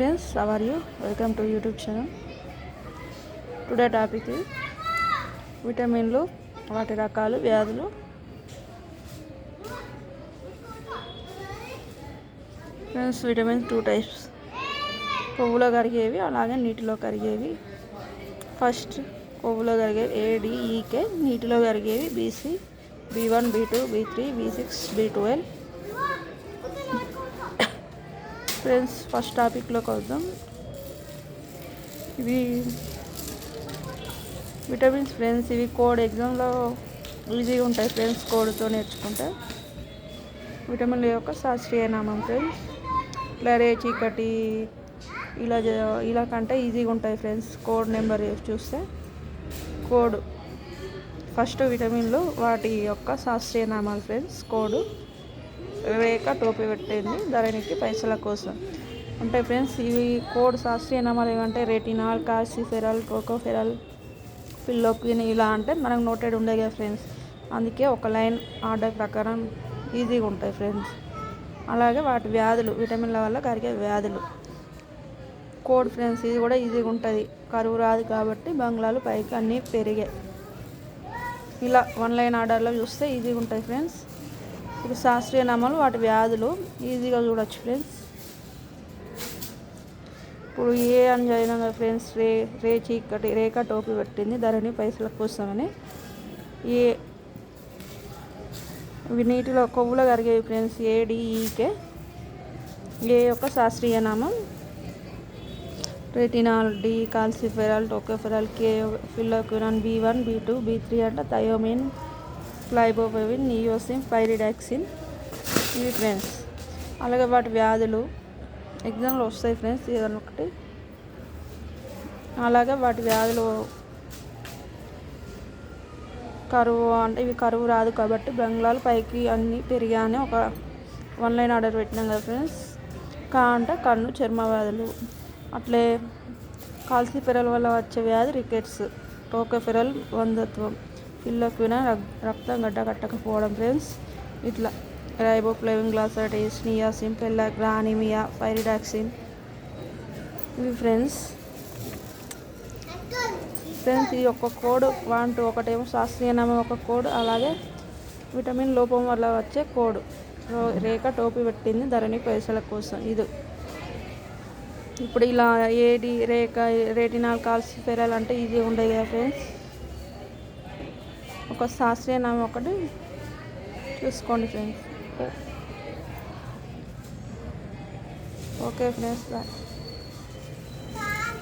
Friends how are you welcome to YouTube channel today topic విటమిన్లు వాటి రకాలు వ్యాధులు. ఫ్రెండ్స్ విటమిన్స్ టూ టైప్స్ కొవ్వులో కరిగేవి అలాగే నీటిలో కరిగేవి. ఫస్ట్ కొవ్వులో కరిగేవి ఏడిఈకే నీటిలో కరిగేవి B C B one B two B three B six B twelve friends first టాపిక్లోకి వద్దాం. ఇవి విటమిన్స్ ఫ్రెండ్స్ ఇవి కోడ్ ఎగ్జామ్లో ఈజీగా ఉంటాయి ఫ్రెండ్స్ కోడ్తో నేర్చుకుంటే. విటమిన్ల యొక్క శాస్త్రీయ నామం ఫ్రెండ్స్. ఇట్లా రే చీకటి ఇలా ఇలా కంటే ఈజీగా ఉంటాయి ఫ్రెండ్స్ కోడ్ నెంబర్ చూస్తే. కోడ్ ఫస్ట్ విటమిన్లు వాటి యొక్క శాస్త్రీయ నామాలు ఫ్రెండ్స్ కోడ్. రేఖ టోపీ పెట్టింది ధరణికి పైసల కోసం. అంటే ఫ్రెండ్స్ ఇవి కోడ్ శాస్త్రీయ నామాలు ఏమంటే రెటినాల్ కార్సిఫెరల్ టోకోఫెరల్ పిల్లోక్విన్ ఇలా అంటే మనకు నోటెడ్ ఉండే కదా ఫ్రెండ్స్. అందుకే ఒక లైన్ ఆర్డర్ ప్రకారం ఈజీగా ఉంటాయి ఫ్రెండ్స్. అలాగే వాటి వ్యాధులు విటమిన్ల వల్ల కరిగే వ్యాధులు. కోడ్ ఫ్రెండ్స్ ఇది కూడా ఈజీగా ఉంటుంది. కరువు రాదు కాబట్టి బంగ్లాలు పైకి అన్నీ పెరిగాయి. ఇలా వన్ లైన్ ఆర్డర్లో చూస్తే ఈజీగా ఉంటాయి ఫ్రెండ్స్. ఇప్పుడు శాస్త్రీయ నామాలు వాటి వ్యాధులు ఈజీగా చూడొచ్చు ఫ్రెండ్స్. ఇప్పుడు ఏ అని చదివినా కదా ఫ్రెండ్స్ రే రే చీకటి రేఖ టోపీ పెట్టింది ధరణి పైసల కోసమని. ఏ ఇవి నీటిలో కొవ్వులో కరిగేవి ఫ్రెండ్స్ ఏడిఈకే ఏ యొక్క శాస్త్రీయ నామం? Retinol D calciferol tocopherol K phylloquinone B one B two B three అంటే థయోమిన్ ఫ్లైబోబోవిన్ నియోసిన్ పైరిడాక్సిన్. ఇవి ఫ్రెండ్స్ అలాగే వాటి వ్యాధులు ఎగ్జామ్లో వస్తాయి ఫ్రెండ్స్ ఏదైనా ఒకటి. అలాగే వాటి వ్యాధులు కరువు అంటే ఇవి కరువు రాదు కాబట్టి బంగ్లాలు పైకి అన్నీ పెరిగాయని ఒక వన్ లైన్ ఆర్డర్ పెట్టినాం కదా ఫ్రెండ్స్ కా అంటే కన్ను చర్మ వ్యాధులు. అట్లే కాల్సిఫెరల్ వల్ల వచ్చే వ్యాధి రికెట్స్ టోకోఫెరల్ వంధత్వం పిల్లకిన రక్తం గడ్డ కట్టకపోవడం ఫ్రెండ్స్. ఇట్లా రైబోఫ్లేవిన్ గ్లాసైటిస్ నియాసిన్ పెల్లాగ్రా గ్రానిమియా పైరిడాక్సిన్ ఇవి ఫ్రెండ్స్. ఫ్రెండ్స్ ఈ యొక్క కోడ్ వన్ టూ ఒకటేమో శాస్త్రీయ నామం ఒక కోడ్ అలాగే విటమిన్ లోపం వల్ల వచ్చే కోడ్. రో- రేఖ టోపీ పెట్టింది ధరణి పైసల కోసం ఇది. ఇప్పుడు ఇలా ఏడి రేఖ రెటినాల్ కాల్సిఫెరాల్ అంటే ఈజీ ఉండదు కదా ఫ్రెండ్స్. ఒక శాస్త్రీయ నామం ఒకటి చూసుకోండి ఫ్రెండ్స్. ఓకే. Friends bye.